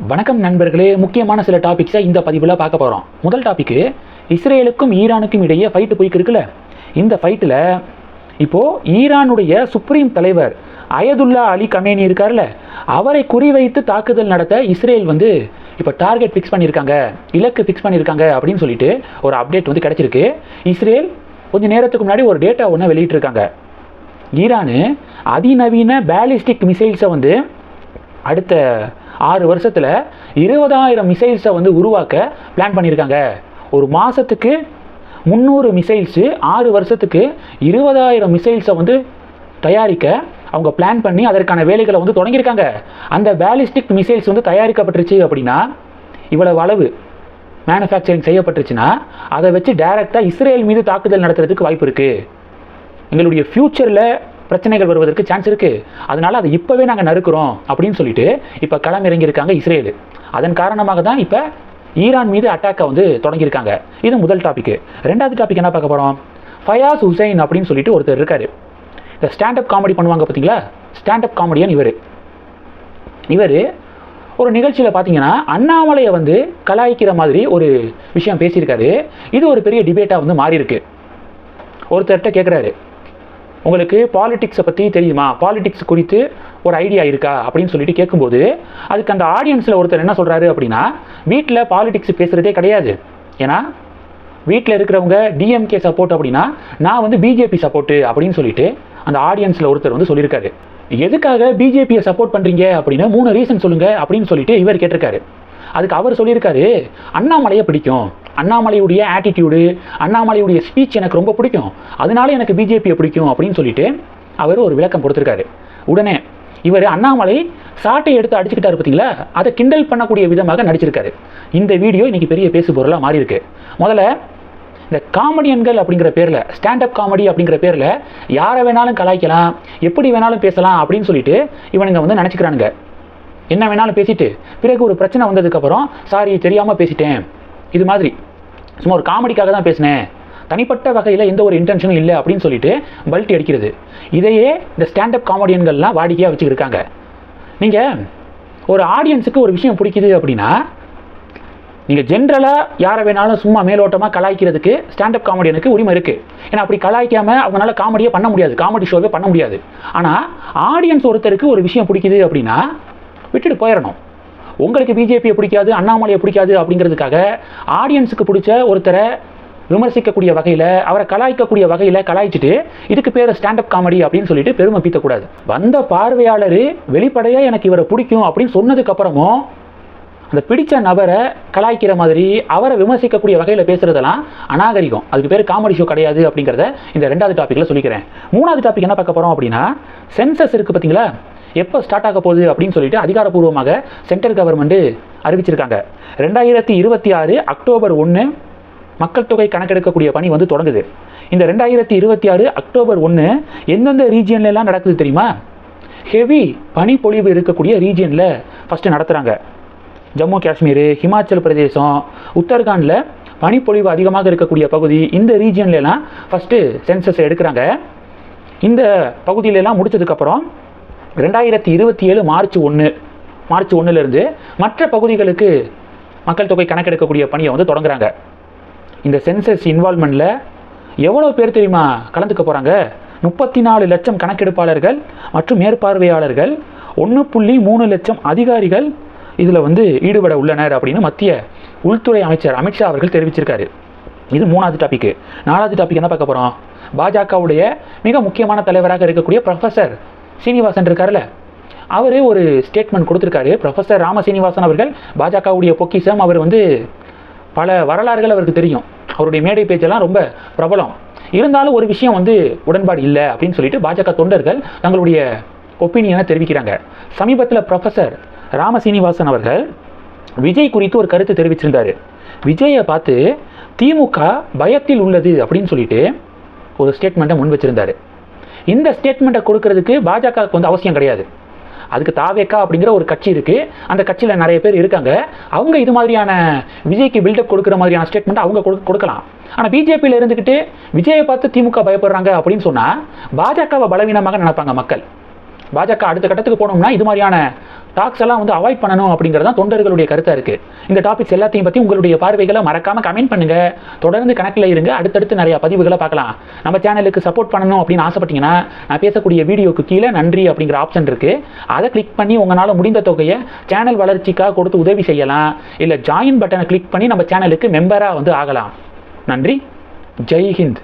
வணக்கம் நண்பர்களே முக்கியமான சில டாபிக்ஸை இந்த பதிவில் பார்க்க போகிறோம் முதல் டாபிக்கு இஸ்ரேலுக்கும் ஈரானுக்கும் இடையே ஃபைட்டு போய்க்கு இருக்குல்ல? இந்த ஃபைட்டில் இப்போது ஈரானுடைய சுப்ரீம் தலைவர் அயதுல்லா அலி கமேனி இருக்கார்ல அவரை குறிவைத்து தாக்குதல் நடத்த இஸ்ரேல் வந்து இப்போ டார்கெட் ஃபிக்ஸ் பண்ணியிருக்காங்க இலக்கு ஃபிக்ஸ் பண்ணியிருக்காங்க அப்படின்னு சொல்லிட்டு ஒரு அப்டேட் வந்து கிடச்சிருக்கு. இஸ்ரேல் கொஞ்சம் நேரத்துக்கு முன்னாடி ஒரு டேட்டா ஒன்று வெளியிட்டிருக்காங்க. ஈரானு அதிநவீன பேலிஸ்டிக் மிசைல்ஸை வந்து அடுத்த ஆறு வருஷத்தில் இருபதாயிரம் மிசைல்ஸை வந்து உருவாக்க பிளான் பண்ணியிருக்காங்க. ஒரு மாதத்துக்கு முந்நூறு மிசைல்ஸு ஆறு வருஷத்துக்கு இருபதாயிரம் மிசைல்ஸை வந்து தயாரிக்க அவங்க பிளான் பண்ணி அதற்கான வேலைகளை வந்து தொடங்கியிருக்காங்க. அந்த பேலிஸ்டிக் மிசைல்ஸ் வந்து தயாரிக்கப்பட்டுருச்சு அப்படின்னா இவ்வளவு அளவு மேனுஃபேக்சரிங் செய்யப்பட்டுருச்சுன்னா அதை வச்சு டைரெக்டாக இஸ்ரேல் மீது தாக்குதல் நடத்துறதுக்கு வாய்ப்பு இருக்குது எங்களுடைய ஃப்யூச்சரில் பிரச்சனைகள் வருவதற்கு சான்ஸ் இருக்குது அதனால அதை இப்போவே நாங்கள் நறுக்கிறோம் அப்படின்னு சொல்லிட்டு இப்போ களம் இறங்கியிருக்காங்க இஸ்ரேல். அதன் காரணமாக தான் இப்போ ஈரான் மீது அட்டாக்கை வந்து தொடங்கியிருக்காங்க. இது முதல் டாபிக் ரெண்டாவது டாபிக் என்ன பார்க்க போகிறோம் ஃபயாஸ் ஹுசைன் அப்படின்னு சொல்லிட்டு ஒருத்தர் இருக்கார். இந்த ஸ்டாண்டப் காமெடி பண்ணுவாங்க பார்த்தீங்களா ஸ்டாண்டப் காமெடியன் இவர். இவர் ஒரு நிகழ்ச்சியில் பார்த்தீங்கன்னா அண்ணாமலையை வந்து கலாய்க்கிற மாதிரி ஒரு விஷயம் பேசியிருக்காரு. இது ஒரு பெரிய டிபேட்டாக வந்து மாறி இருக்கு ஒருத்தர்கிட்ட கேட்குறாரு உங்களுக்கு பாலிடிக்ஸை பற்றி தெரியுமா? பாலிடிக்ஸ் குறித்து ஒரு ஐடியா இருக்கா? அப்படின்னு சொல்லிட்டு கேட்கும்போது அதுக்கு அந்த ஆடியன்ஸில் ஒருத்தர் என்ன சொல்கிறாரு அப்படின்னா வீட்டில் பாலிடிக்ஸ் பேசுகிறதே கிடையாது. ஏன்னா வீட்டில் இருக்கிறவங்க டிஎம்கே சப்போர்ட் அப்படின்னா நான் வந்து பிஜேபி சப்போர்ட்டு அப்படின்னு சொல்லிட்டு அந்த ஆடியன்ஸில் ஒருத்தர் வந்து சொல்லியிருக்காரு. எதுக்காக பிஜேபியை சப்போர்ட் பண்ணுறீங்க அப்படின்னு மூணு ரீசன் சொல்லுங்கள் அப்படின்னு சொல்லிட்டு இவர் கேட்டிருக்காரு. அதுக்கு அவர் சொல்லியிருக்காரு அண்ணாமலையை பிடிக்கும். அண்ணாமலையுடைய ஆட்டிடியூடு அண்ணாமலையுடைய ஸ்பீச் எனக்கு ரொம்ப பிடிக்கும். அதனால எனக்கு பிஜேபியை பிடிக்கும் அப்படின்னு சொல்லிட்டு அவர் ஒரு விளக்கம் கொடுத்துருக்காரு. உடனே இவர் அண்ணாமலை சாட்டை எடுத்து அடிச்சுக்கிட்டாரு பார்த்தீங்களா? அதை கிண்டல் பண்ணக்கூடிய விதமாக நடிச்சிருக்காரு. இந்த வீடியோ இன்றைக்கி பெரிய பேசு பொருளாக மாறி இருக்கு முதல்ல இந்த காமெடியன்கள் அப்படிங்கிற பேரில் ஸ்டாண்டப் காமெடி அப்படிங்கிற பேரில் யாரை வேணாலும் கலாய்க்கலாம் எப்படி வேணாலும் பேசலாம் அப்படின்னு சொல்லிட்டு இவனுங்க வந்து நினச்சிக்கிறானுங்க. என்ன வேணாலும் பேசிட்டு பிறகு ஒரு பிரச்சனை வந்ததுக்கப்புறம் சாரி தெரியாமல் பேசிட்டேன். இது மாதிரி. சும்மா ஒரு காமெடிக்காக தான் பேசினேன். தனிப்பட்ட வகையில் எந்த ஒரு இன்டென்ஷனும் இல்லை அப்படின்னு சொல்லிட்டு பல்ட்டி அடிக்கிறது. இதையே இந்த ஸ்டாண்டப் காமெடியன்கள்லாம் வாடிக்கையாக வச்சுருக்காங்க நீங்கள் ஒரு ஆடியன்ஸுக்கு ஒரு விஷயம் பிடிக்குது அப்படின்னா நீங்கள் ஜென்ரலாக யாரை வேணாலும் சும்மா மேலோட்டமாக கலாய்க்கிறதுக்கு ஸ்டாண்டப் காமெடியனுக்கு உரிமை இருக்குது ஏன்னா அப்படி கலாய்க்காமல் அவங்களால காமெடியே பண்ண முடியாது. காமெடி ஷோவே பண்ண முடியாது. ஆனால் ஆடியன்ஸ் ஒருத்தருக்கு ஒரு விஷயம் பிடிக்குது அப்படின்னா விட்டுட்டு போயிடணும் உங்களுக்கு பிஜேபியை பிடிக்காது அண்ணாமலையை பிடிக்காது அப்படிங்கிறதுக்காக ஆடியன்ஸுக்கு பிடிச்ச ஒருத்தரை விமர்சிக்கக்கூடிய வகையில் அவரை கலாய்க்கக்கூடிய வகையில் கலாய்ச்சிட்டு இதுக்கு பேர் ஸ்டாண்டப் காமெடி அப்படின்னு சொல்லிட்டு பெருமை பீத்தக்கூடாது. வந்த பார்வையாளர் வெளிப்படையாக எனக்கு இவரை பிடிக்கும் அப்படின்னு சொன்னதுக்கப்புறமும் அந்த பிடிச்ச நபரை கலாய்க்கிற மாதிரி அவரை விமர்சிக்கக்கூடிய வகையில் பேசுறதெல்லாம் அநாகரிகம். அதுக்கு பேர் காமெடி ஷோ கிடையாது அப்படிங்கிறத இந்த ரெண்டாவது டாப்பிக்கில் சொல்லிக்கிறேன். மூணாவது டாபிக் என்ன பார்க்க போகிறோம் அப்படின்னா சென்சஸ் இருக்குது பார்த்தீங்களா? எப்போ ஸ்டார்ட் ஆக போகுது அப்படின்னு சொல்லிட்டு அதிகாரப்பூர்வமாக சென்ட்ரல் கவர்மெண்ட்டு அறிவிச்சிருக்காங்க. ரெண்டாயிரத்தி இருபத்தி ஆறு அக்டோபர் ஒன்று மக்கள் தொகை கணக்கெடுக்கக்கூடிய பணி வந்து தொடங்குது. இந்த ரெண்டாயிரத்தி இருபத்தி ஆறு அக்டோபர் ஒன்று எந்தெந்த ரீஜியன்லலாம் நடக்குது தெரியுமா? ஹெவி பனிப்பொழிவு இருக்கக்கூடிய ரீஜியனில் ஃபஸ்ட்டு நடத்துகிறாங்க ஜம்மு காஷ்மீர் ஹிமாச்சல் பிரதேசம் உத்தரகாண்டில் பனிப்பொழிவு அதிகமாக இருக்கக்கூடிய பகுதி இந்த ரீஜியன்லலாம் ஃபஸ்ட்டு சென்சஸ் எடுக்கிறாங்க. இந்த பகுதியிலலாம் முடிச்சதுக்கப்புறம் ரெண்டாயிரத்தி இருபத்தி ஏழு மார்ச் ஒன்று மார்ச் ஒன்றுலேருந்து மற்ற பகுதிகளுக்கு மக்கள் தொகை கணக்கெடுக்கக்கூடிய பணியை வந்து தொடங்குறாங்க. இந்த சென்சஸ் இன்வால்மெண்ட்டில் எவ்வளோ பேர் தெரியுமா கலந்துக்க போகிறாங்க முப்பத்தி நாலு லட்சம் கணக்கெடுப்பாளர்கள் மற்றும் மேற்பார்வையாளர்கள் ஒன்று புள்ளி மூணு லட்சம் அதிகாரிகள் இதில் வந்து ஈடுபட உள்ளனர் அப்படின்னு மத்திய உள்துறை அமைச்சர் அமித்ஷா அவர்கள் தெரிவிச்சிருக்காரு. இது மூணாவது டாபிக் நாலாவது டாபிக் என்ன பார்க்க போகிறோம் பாஜகவுடைய மிக முக்கியமான தலைவராக இருக்கக்கூடிய ப்ரொஃபஸர் சீனிவாசன் இருக்கார்ல அவர் ஒரு ஸ்டேட்மெண்ட் கொடுத்துருக்காரு. ப்ரொஃபஸர் ராம சீனிவாசன் அவர்கள் பாஜகவுடைய பொக்கிசம் அவர் வந்து பல வரலாறுகள் அவருக்கு தெரியும். அவருடைய மேடை பேச்செல்லாம் ரொம்ப பிரபலம். இருந்தாலும் ஒரு விஷயம் வந்து உடன்பாடு இல்லை அப்படின்னு சொல்லிட்டு பாஜக தொண்டர்கள் தங்களுடைய ஒப்பீனியனை தெரிவிக்கிறாங்க. சமீபத்தில் ப்ரொஃபஸர் ராம சீனிவாசன் அவர்கள் விஜய் குறித்து ஒரு கருத்து தெரிவிச்சிருந்தாரு. விஜயை பார்த்து திமுக பயத்தில் உள்ளது அப்படின்னு சொல்லிட்டு ஒரு ஸ்டேட்மெண்ட்டை முன் வச்சிருந்தாரு. இந்த ஸ்டேட்மெண்ட்டை கொடுக்கறதுக்கு பாஜகவுக்கு வந்து அவசியம் கிடையாது. அதுக்கு தாவேக்கா அப்படிங்கிற ஒரு கட்சி இருக்கு. அந்த கட்சியில் நிறைய பேர் இருக்காங்க. அவங்க இது மாதிரியான விஜய்க்கு பில்டப் கொடுக்குற மாதிரியான ஸ்டேட்மெண்ட் அவங்க கொடு- கொடுக்கலாம். ஆனால் பிஜேபியில் இருந்துக்கிட்டு விஜயை பார்த்து திமுக பயப்படுறாங்க அப்படின்னு சொன்னால் பாஜகவை பலவீனமாக நினைப்பாங்க மக்கள். பாஜக அடுத்த கட்டத்துக்கு போனோம்னா இது மாதிரியான டாக்ஸ் எல்லாம் வந்து அவாய்ட் பண்ணணும் அப்படிங்கிறது தான் தொண்டர்களுடைய கருத்தாக இருக்குது இந்த டாபிக்ஸ் எல்லாத்தையும் பற்றி உங்களுடைய பார்வைகளை மறக்காமல் கமெண்ட் பண்ணுங்கள் தொடர்ந்து கணக்கில் இருங்க. அடுத்தடுத்து நிறையா பதிவுகளை பார்க்கலாம். நம்ம சேனலுக்கு சப்போர்ட் பண்ணணும் அப்படின்னு ஆசைப்பட்டீங்கன்னா நான் பேசக்கூடிய வீடியோக்கு கீழே நன்றி அப்படிங்கிற ஆப்ஷன் இருக்குது அதை கிளிக் பண்ணி உங்களால் முடிந்த தொகையை சேனல் வளர்ச்சிக்காக கொடுத்து உதவி செய்யலாம். இல்லை ஜாயின் பட்டனை கிளிக் பண்ணி நம்ம சேனலுக்கு மெம்பராக வந்து ஆகலாம். நன்றி. ஜெய் ஹிந்த்.